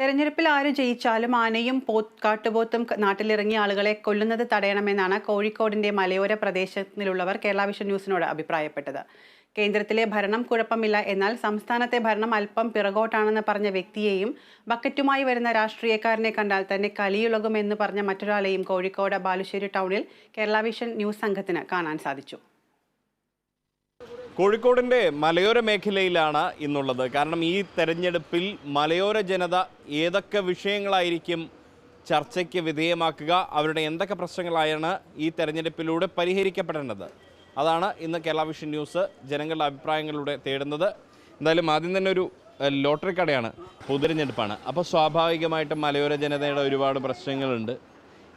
തെരഞ്ഞെടുപ്പിൽ ആര് ജയിച്ചാലും ആനയും കാട്ടുപോത്തും നാട്ടിലിറങ്ങിയ ആളുകളെ കൊല്ലുന്നത് തടയണമെന്നാണ് കോഴിക്കോടിന്റെ മലയോര പ്രദേശത്തിലുള്ളവർ കേരള വിഷൻ ന്യൂസിനോട് അഭിപ്രായപ്പെട്ടത്. കേന്ദ്രത്തിലെ ഭരണം കുഴപ്പമില്ല എന്നാൽ സംസ്ഥാനത്തെ ഭരണം അല്പം പിറകോട്ടാണെന്ന് പറഞ്ഞ വ്യക്തിയെയും ബക്കറ്റുമായി വരുന്ന രാഷ്ട്രീയക്കാരനെ കണ്ടാൽ തന്നെ കലിയുളകുമെന്ന് പറഞ്ഞ മറ്റൊരാളെയും കോഴിക്കോട് ബാലുശ്ശേരി ടൗണിൽ കേരള വിഷൻ ന്യൂസ് സംഘത്തിന് കാണാൻ സാധിച്ചു. കോഴിക്കോടിന്റെ മലയോര മേഖലയിലാണ് ഇന്നുള്ളത്. കാരണം ഈ തെരഞ്ഞെടുപ്പിൽ മലയോര ജനത ഏതൊക്കെ വിഷയങ്ങളായിരിക്കും ചർച്ചയ്ക്ക് വിധേയമാക്കുക അവരുടെ എന്തൊക്കെ പ്രശ്നങ്ങളായാണ് ഈ തെരഞ്ഞെടുപ്പിലൂടെ പരിഹരിക്കപ്പെടേണ്ടത്. അതാണ് ഇന്ന് കേരള വിഷൻ ന്യൂസ് ജനങ്ങളുടെ അഭിപ്രായങ്ങളിലൂടെ തേടുന്നത്. എന്തായാലും ആദ്യം തന്നെ ഒരു ലോട്ടറി കടയാണ് പൊതുതെരഞ്ഞെടുപ്പാണ്. അപ്പോൾ സ്വാഭാവികമായിട്ടും മലയോര ജനതയുടെ ഒരുപാട് പ്രശ്നങ്ങളുണ്ട്.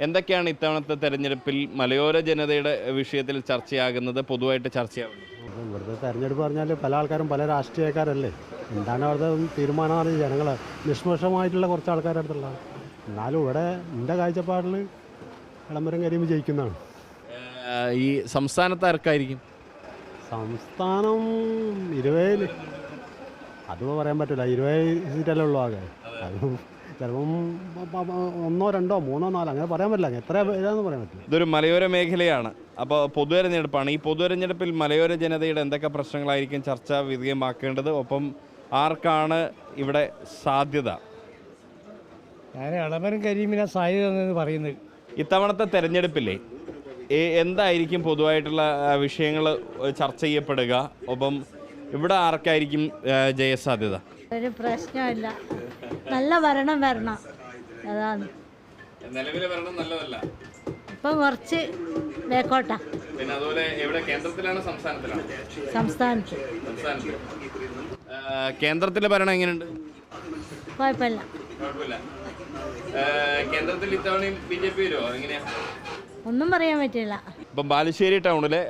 എന്തൊക്കെയാണ് ഇത്തവണത്തെ തെരഞ്ഞെടുപ്പിൽ മലയോര ജനതയുടെ വിഷയത്തിൽ ചർച്ചയാകുന്നത് പൊതുവായിട്ട് ചർച്ചയാകുന്നത് ഇവിടുത്തെ തെരഞ്ഞെടുപ്പ് പറഞ്ഞാൽ പല ആൾക്കാരും പല രാഷ്ട്രീയക്കാരല്ലേ? എന്താണ് അവിടുത്തെ തീരുമാനം തീരുമാനമാണ് ജനങ്ങൾ നിഷ്പക്ഷമായിട്ടുള്ള കുറച്ച് ആൾക്കാരുടെ അടുത്തുള്ള എന്നാലും ഇവിടെ എന്റെ കാഴ്ചപ്പാടിൽ വിളംബരം കരിയുമ്പോൾ ജയിക്കുന്നതാണ്. ഈ സംസ്ഥാനത്ത് ആർക്കായിരിക്കും? സംസ്ഥാനം ഇരുപതിൽ അതിപ്പോൾ പറയാൻ പറ്റില്ല ഇരുപത് സീറ്റല്ലേ ഉള്ളൂ ആകെ. അതും ചിലപ്പം ഒന്നോ രണ്ടോ മൂന്നോ നാലോ അങ്ങനെ പറയാൻ പറ്റില്ല. എത്ര ഇതാന്ന് പറയാൻ പറ്റില്ല. ഇതൊരു മലയോര മേഖലയാണ്. അപ്പോൾ പൊതുതെരഞ്ഞെടുപ്പാണ് ഈ പൊതുതെരഞ്ഞെടുപ്പിൽ മലയോര ജനതയുടെ എന്തൊക്കെ പ്രശ്നങ്ങളായിരിക്കും ചർച്ച വിധേയമാക്കേണ്ടത്? ഒപ്പം ആർക്കാണ് ഇവിടെ സാധ്യത? ഞാൻ ഇളമരം കരീമിനെ സാധ്യത എന്ന് പറയുന്നത്. ഇത്തവണത്തെ തെരഞ്ഞെടുപ്പില്ലേ ഏ- എന്തായിരിക്കും പൊതുവായിട്ടുള്ള വിഷയങ്ങൾ ചർച്ച ചെയ്യപ്പെടുക? ഒപ്പം ഇവിടെ ആർക്കായിരിക്കും ജയസാധ്യത? ഒരു പ്രശ്നമില്ല. നല്ല ഭരണം വരണം. അതാണ്. നിലവിലെ ഭരണം നല്ലതല്ല. ഇപ്പം കുറച്ച് ബേക്കോട്ടാ പിന്നെ അതുപോലെ എവിടെ കേന്ദ്രത്തിലാണ് സംസ്ഥാനത്തിലാണ്? സംസ്ഥാനത്ത് സംസ്ഥാനത്ത് കേന്ദ്രത്തിലെ ഭരണം എങ്ങനെയുണ്ട്? കുഴപ്പമില്ല. കുഴപ്പമില്ല. കേന്ദ്രത്തിൽ ഇത്തവണയും ബി ജെ പി വരുമോ എങ്ങനെയാ? ഒന്നും പറയാൻ പറ്റില്ല. ഇപ്പം ബാലുശ്ശേരി ടൗണിലെ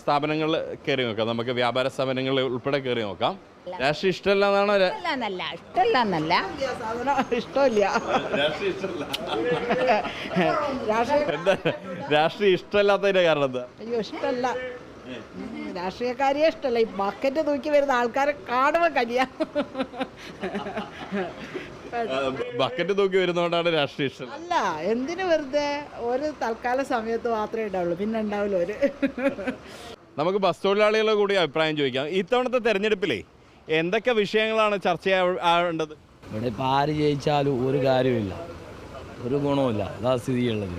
സ്ഥാപനങ്ങൾ കയറി നോക്കാം. നമുക്ക് വ്യാപാര സ്ഥാപനങ്ങൾ ഉൾപ്പെടെ കയറി നോക്കാം. രാഷ്ട്രീയ ഇഷ്ടമല്ല എന്നാണോ ഇഷ്ടമല്ല. ഇഷ്ടമല്ല രാഷ്ട്രീയ എന്താ ഇഷ്ടമല്ലാത്തതിന്റെ കാരണം എന്താ? അയ്യോ ഇഷ്ടമല്ല. രാഷ്ട്രീയക്കാരെ ഇഷ്ടമല്ല. ഈ ബക്കറ്റ് തൂക്കി വരുന്ന ആൾക്കാരെ കാണുമ്പോൾ കനിയാ ബക്കറ്റ് തൂക്കി വരുന്നോണ്ടാണ് രാഷ്ട്രീയ ഇഷ്ടം. അല്ല എന്തിനു വെറുതെ ഒരു തൽക്കാല സമയത്ത് മാത്രമേ ഉണ്ടാവുള്ളൂ പിന്നെ ഉണ്ടാവില്ല ഒരു. നമുക്ക് ബസ് തൊഴിലാളികളെ കൂടി അഭിപ്രായം ചോദിക്കാം. ഇത്തവണത്തെ തെരഞ്ഞെടുപ്പിലേ എന്തൊക്കെ വിഷയങ്ങളാണ് ചർച്ച ആവേണ്ടത് ഇവിടെ ഇപ്പം ആര് ജയിച്ചാലും ഒരു കാര്യമില്ല ഒരു ഗുണമില്ല അതാ സ്ഥിതിയുള്ളത്.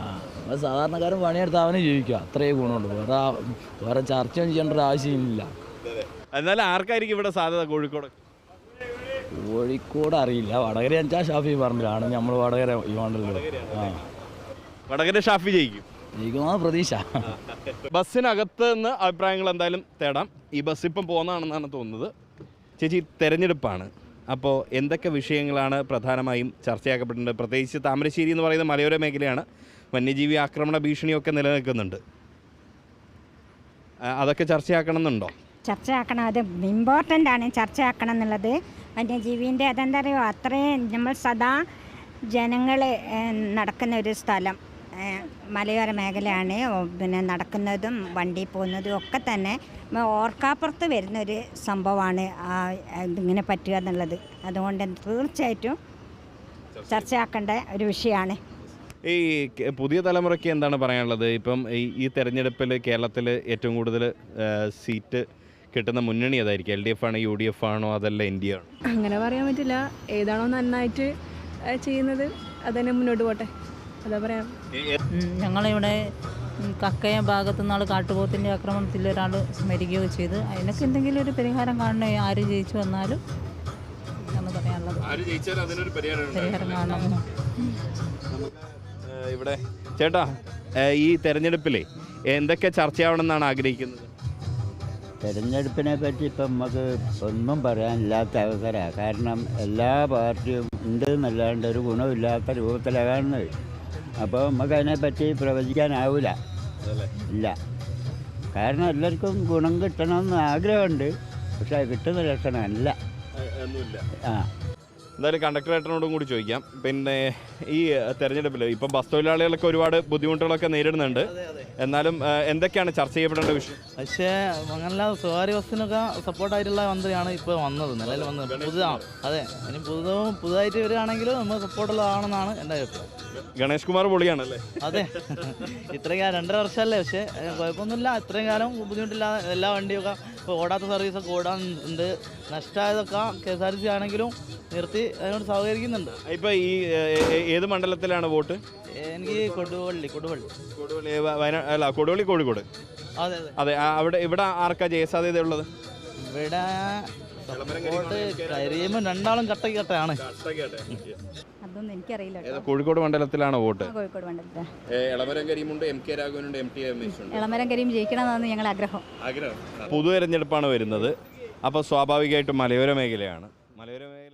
ആ നമ്മൾ സാധാരണക്കാരൻ പണിയെടുത്ത് അവന് ജീവിക്കുക അത്രയേ ഗുണമുള്ളൂ. വേറെ വേറെ ചർച്ചയൊന്നും ചെയ്യേണ്ട ഒരു ആവശ്യമില്ല. എന്നാൽ ആർക്കായിരിക്കും ഇവിടെ സാധ്യത കോഴിക്കോട്? കോഴിക്കോട് അറിയില്ല വടകര അഞ്ചാ ഷാഫി പറഞ്ഞാണ് നമ്മൾ വടകര ഈ മണ്ഡലത്തിൽ ആ. വടകര ഷാഫി ജയിക്കും. ജയിക്കുന്ന പ്രതീക്ഷ. ബസ്സിനകത്ത് നിന്ന് അഭിപ്രായങ്ങൾ എന്തായാലും തേടാം. ഈ ബസ് ഇപ്പം പോകുന്നതാണെന്നാണ് തോന്നുന്നത്. ചേച്ചി തെരഞ്ഞെടുപ്പാണ്. അപ്പോൾ എന്തൊക്കെ വിഷയങ്ങളാണ് പ്രധാനമായും ചർച്ചയാക്കപ്പെട്ടിട്ടുണ്ട്? പ്രത്യേകിച്ച് താമരശ്ശേരി എന്ന് പറയുന്ന മലയോര മേഖലയാണ്. വന്യജീവി ആക്രമണ ഭീഷണിയൊക്കെ നിലനിൽക്കുന്നുണ്ട്. അതൊക്കെ ചർച്ചയാക്കണം എന്നുണ്ടോ ചർച്ചയാക്കണം. അത് ഇമ്പോർട്ടന്റ് ആണ്. ചർച്ചയാക്കണം എന്നുള്ളത്. വന്യജീവിന്റെ അതെന്താ പറയുക അത്രയും നമ്മൾ സദാ ജനങ്ങൾ നടക്കുന്ന ഒരു സ്ഥലം. മലയോര മേഖലയാണ്. പിന്നെ നടക്കുന്നതും വണ്ടി പോകുന്നതും ഒക്കെ തന്നെ ഓർക്കാപ്പുറത്ത് ഓർക്കാപ്പുറത്ത് വരുന്നൊരു സംഭവമാണ് ഇതിങ്ങനെ പറ്റുക എന്നുള്ളത്. അതുകൊണ്ട് തീർച്ചയായിട്ടും ചർച്ചയാക്കേണ്ട ഒരു വിഷയമാണ്. ഈ പുതിയ തലമുറയ്ക്ക് എന്താണ് പറയാനുള്ളത്? ഇപ്പം ഈ തെരഞ്ഞെടുപ്പിൽ കേരളത്തിൽ ഏറ്റവും കൂടുതൽ സീറ്റ് കിട്ടുന്ന മുന്നണി ഏതായിരിക്കും എൽ ഡി എഫ് ആണോ യു ഡി എഫ് ആണോ അതല്ല എൻ ഡി ആണോ? അങ്ങനെ പറയാൻ പറ്റില്ല. ഏതാണോ നന്നായിട്ട് ചെയ്യുന്നത് അതന്നെ മുന്നോട്ട് പോട്ടെ. അതാ പറയാം. ഞങ്ങളിവിടെ കക്കയ ഭാഗത്തു നിന്നാൾ കാട്ടുപോത്തിന്റെ ആക്രമണത്തിൽ ഒരാൾ സ്മരിക്കുകയോ ചെയ്ത്. അതിനൊക്കെ എന്തെങ്കിലും ഒരു പരിഹാരം കാണണേ ആര് ജയിച്ചു വന്നാലും എന്ന് പറയാനുള്ളത്. പരിഹാരം കാണണം ഇവിടെ ചേട്ടാ ഈ തെരഞ്ഞെടുപ്പിലെ എന്തൊക്കെ ചർച്ചയാവണമെന്നാണ് ആഗ്രഹിക്കുന്നത്? തെരഞ്ഞെടുപ്പിനെ പറ്റി ഇപ്പം നമുക്ക് ഒന്നും പറയാനില്ലാത്ത അവസരമാണ്. കാരണം എല്ലാ പാർട്ടിയും ഉണ്ട് എന്നല്ലാണ്ട് ഒരു ഗുണമില്ലാത്ത രൂപത്തിലാണ് കാണുന്നത്. അപ്പോൾ നമുക്ക് അതിനെപ്പറ്റി പ്രവചിക്കാനാവില്ല ഇല്ല. കാരണം എല്ലാവർക്കും ഗുണം കിട്ടണമെന്ന് ആഗ്രഹമുണ്ട്. പക്ഷെ അത് കിട്ടുന്ന ലക്ഷണമല്ല. ആ. എന്തായാലും കണ്ടക്ടറേറ്ററിനോടും കൂടി ചോദിക്കാം. പിന്നെ ഈ തെരഞ്ഞെടുപ്പിൽ ഇപ്പം ബസ് തൊഴിലാളികളൊക്കെ ഒരുപാട് ബുദ്ധിമുട്ടുകളൊക്കെ നേരിടുന്നുണ്ട്. എന്നാലും എന്തൊക്കെയാണ് ചർച്ച ചെയ്യപ്പെടേണ്ട വിഷയം? പക്ഷേ അങ്ങനല്ല സ്വകാര്യ ബസ്സിനൊക്കെ സപ്പോർട്ടായിട്ടുള്ള മന്ത്രിയാണ് ഇപ്പോൾ വന്നത് നിലയിൽ വന്നത്. പുതുതാണ് അതെ. ഇനി പുതുതും പുതുതായിട്ട് വരികയാണെങ്കിൽ നമ്മൾ സപ്പോർട്ടുള്ളതാണെന്നാണ് എന്റെ അഭിപ്രായം. ഗണേഷ് കുമാർ പൊളിയാണല്ലേ? അതെ. ഇത്രയും കാലം രണ്ടര വർഷമല്ലേ പക്ഷേ കുഴപ്പമൊന്നുമില്ല. ഇത്രയും കാലം ബുദ്ധിമുട്ടില്ലാതെ എല്ലാ വണ്ടിയൊക്കെ ഇപ്പോൾ ഓടാത്ത സർവീസൊക്കെ ഓടാൻ ഉണ്ട്. നഷ്ടമായതൊക്കെ K S R T C ആണെങ്കിലും നിർത്തി അതിനോട് സഹകരിക്കുന്നുണ്ട്. ഇപ്പൊ ഈ ഏത് മണ്ഡലത്തിലാണ് വോട്ട്? എനിക്ക് കൊടുവള്ളി കൊടുവള്ളി. കൊടുവള്ളി വയനാട് അല്ല കൊടുവള്ളി കോഴിക്കോട്. അതെ അതെ. അവിടെ ഇവിടെ ആർക്കാ ജയസാധ്യത ഉള്ളത്? ഇവിടെ കരിയുമ്പോൾ രണ്ടാളും കട്ടക്ക് കട്ടയാണ് അതൊന്നും എനിക്കറിയില്ല ഏതാ കോഴിക്കോട് മണ്ഡലത്തിലാണ് വോട്ട്? കോഴിക്കോട് മണ്ഡലത്തെ എളമരം കരീമുണ്ട് എം കെ രാഘവനുണ്ട് എം ടി രമേശുണ്ട്. ഇളമരം കരിയും ജയിക്കണമെന്നാണ് ഞങ്ങളുടെ ആഗ്രഹം. ആഗ്രഹം. പൊതു തെരഞ്ഞെടുപ്പാണ് വരുന്നത്. അപ്പോൾ സ്വാഭാവികമായിട്ടും മലയോര മേഖലയാണ്. മലയോര മേഖല